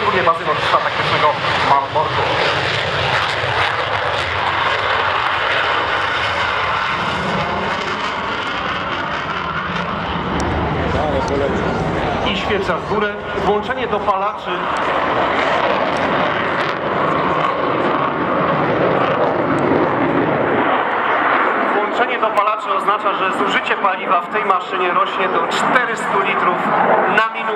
Głównie bazy lotnictwa taktycznego Malborku. I świeca w górę. Włączenie dopalaczy Włączenie dopalaczy oznacza, że zużycie paliwa w tej maszynie rośnie do 400 litrów na minutę.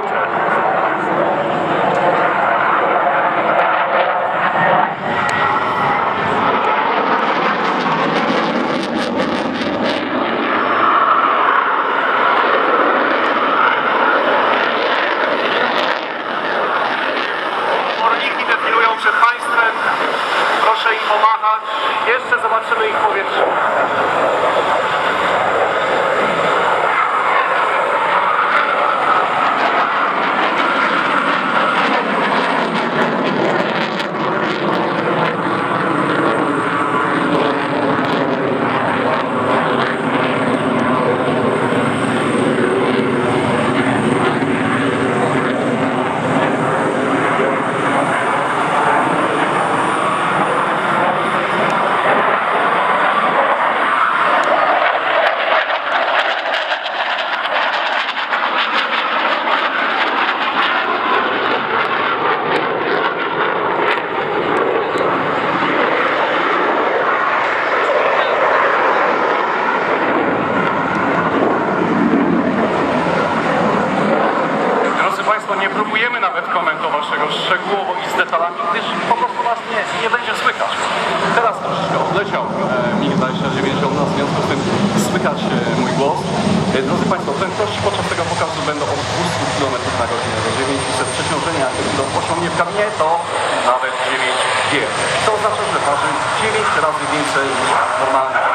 Razy więcej niż normalny.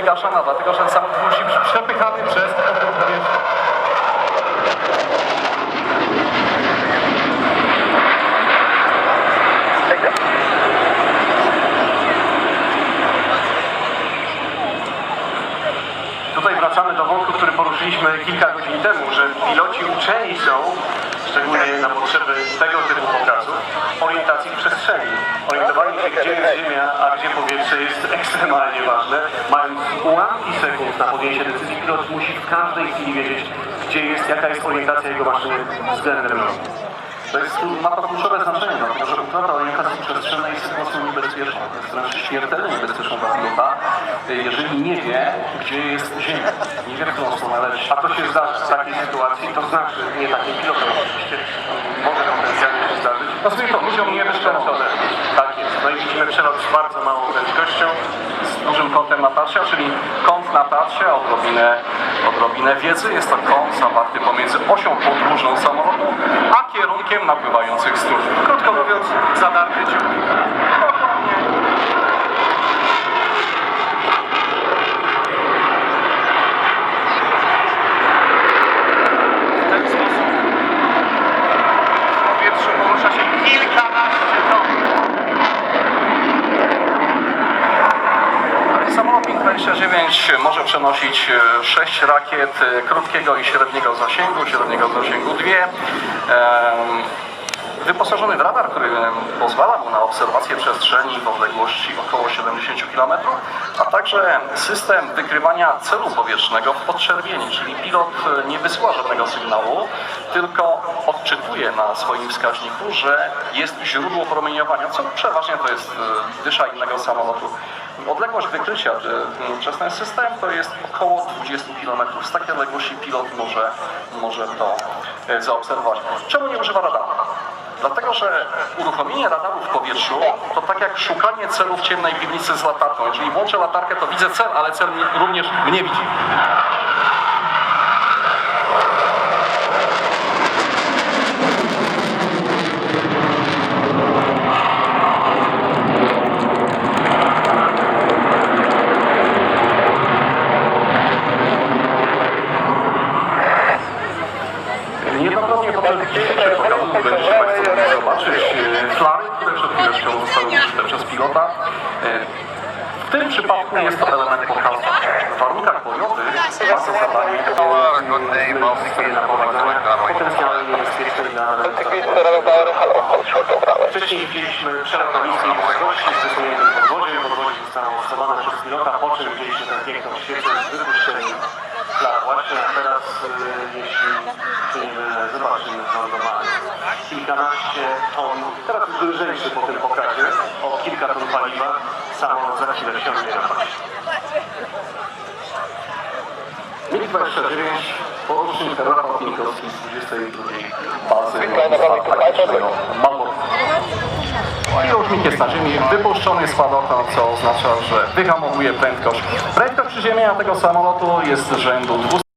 Wygaszana, dlatego że samolot musi być przepychany przez. Tutaj wracamy do wątku, który poruszyliśmy kilka godzin temu, że piloci uczeni są, szczególnie na potrzeby tego typu pokazów, orientacji w przestrzeni. Orientowanie się, gdzie jest Ziemia, a gdzie powietrze jest ekstremalnie ważne. Mając ułamki sekund na podjęcie decyzji, pilot musi w każdej chwili wiedzieć, gdzie jest, jaka jest orientacja jego maszyny względem lądu. To jest, ma to kluczowe znaczenie, dlatego że utrata orientacji przestrzennej jest sytuacją niebezpieczną, to jest wręcz śmiertelnie niebezpieczną dla pilota, jeżeli nie wie, gdzie jest Ziemia, nie wie, w którą stronę leci. A to się zdarzy w takiej sytuacji, to znaczy, nie takim pilotem oczywiście, może potencjalnie się zdarzyć. No sobie to, ludziom nie wyszczędzone. Tak jest. No i widzimy przelot z bardzo małą prędkością, z dużym kątem natarcia, czyli kąt natarcia, odrobinę, odrobinę wiedzy. Jest to kąt zawarty pomiędzy osią podróżną samolotu, a kierunkiem napływających stróż. Krótko mówiąc, zadarty dziób. Może przenosić 6 rakiet e, krótkiego i średniego zasięgu, średniego zasięgu dwie. Em, Wyposażony w radar, który pozwala mu na obserwację przestrzeni w odległości około 70 km, a także system wykrywania celu powietrznego w podczerwieni, czyli pilot nie wysyła żadnego sygnału, tylko odczytuje na swoim wskaźniku, że jest źródło promieniowania, co przeważnie to jest e, dysza innego samolotu. Odległość wykrycia e, przez ten system to jest około 20 km. Z takiej odległości pilot może, może to e, zaobserwować. Czemu nie używa radaru? Dlatego, że uruchomienie radaru w powietrzu to tak jak szukanie celu w ciemnej piwnicy z latarką. Jeżeli włączę latarkę, to widzę cel, ale cel również mnie widzi. Zobaczyć flary, które przed chwileczką zostały użyte przez pilota. W tym przypadku jest to element pokazu. W warunkach bojowych to zadanie naprowadzenia potencjalnie Wcześniej widzieliśmy na niskiej wysokości z wysuniętym podwoziem. Podwozie zostało stosowane przez pilota, po czym widzieliśmy tę piękną świecę z wypuszczeniem flar. Właśnie teraz, jeśli zobaczymy lądowanie. Kilkanaście ton, teraz już lżejszy po tym pokazie, o kilka ton paliwa, samolot za chwilę wsiądzie na paść. MiG-29, porucznik Rafał Pinkowski z 22 bazy. I rusznik jest na ziemi, wypuszczony spadochron, co oznacza, że wyhamowuje prędkość. Prędkość przyziemienia tego samolotu jest z rzędu 200